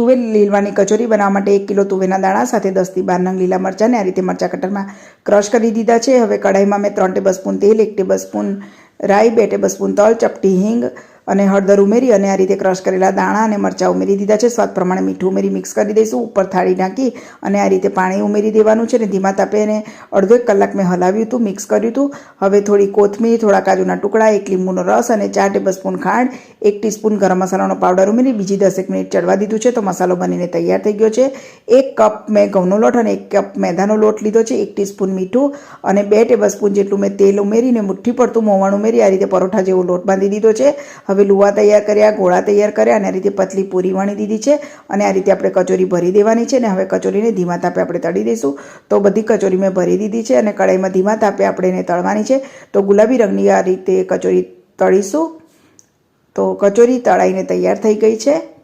તુવેર લીલવાની કચોરી બનાવવા માટે એક કિલો તુવેરના દાણા સાથે દસથી બાર નંગ લીલા મરચાંને આ રીતે મરચાં કટરમાં ક્રશ કરી દીધા છે. હવે કઢાઈમાં મેં ત્રણ ટેબલ સ્પૂન તેલ, એક ટેબલ સ્પૂન રાઈ, બે ટેબલ સ્પૂન તલ, ચપટી હિંગ અને હળદર ઉમેરી અને આ રીતે ક્રશ કરેલા દાણા અને મરચાં ઉમેરી દીધા છે. સ્વાદ પ્રમાણે મીઠું ઉમેરી મિક્સ કરી દઈશું. ઉપર થાળી નાખી અને આ રીતે પાણી ઉમેરી દેવાનું છે અને ધીમા તાપે એને અડધો એક કલાક મેં હલાવ્યું હતું, મિક્સ કર્યું હતું. હવે થોડી કોથમીર, થોડા કાજુના ટુકડા, એક લીંબુનો રસ અને ચાર ટેબલ સ્પૂન ખાંડ, એક ટીસ્પૂન ગરમ મસાલાનો પાવડર ઉમેરી બીજી દસેક મિનિટ ચડવા દીધું છે તો મસાલો બનીને તૈયાર થઈ ગયો છે. એક કપ મેં ઘઉંનો લોટ અને એક કપ મેદાનો લોટ લીધો છે. એક ટીસ્પૂન મીઠું અને બે ટેબલ સ્પૂન જેટલું મેં તેલ ઉમેરીને મુઠ્ઠી પડતું મોવણ ઉમેરી આ રીતે પરોઠા જેવો લોટ બાંધી દીધો છે. હવે લુવા તૈયાર કર્યા, ગોળા તૈયાર કર્યા અને આ રીતે પતલી પૂરી વણી દીધી છે અને આ રીતે આપણે કચોરી ભરી દેવાની છે અને હવે કચોરીને ધીમા તાપે આપણે તળી દઈશું. તો બધી કચોરી મેં ભરી દીધી છે અને કડાઈમાં ધીમા તાપે આપણે એને તળવાની છે. તો ગુલાબી રંગની આ રીતે કચોરી તળીશું. તો કચોરી તળાઈને તૈયાર થઈ ગઈ છે.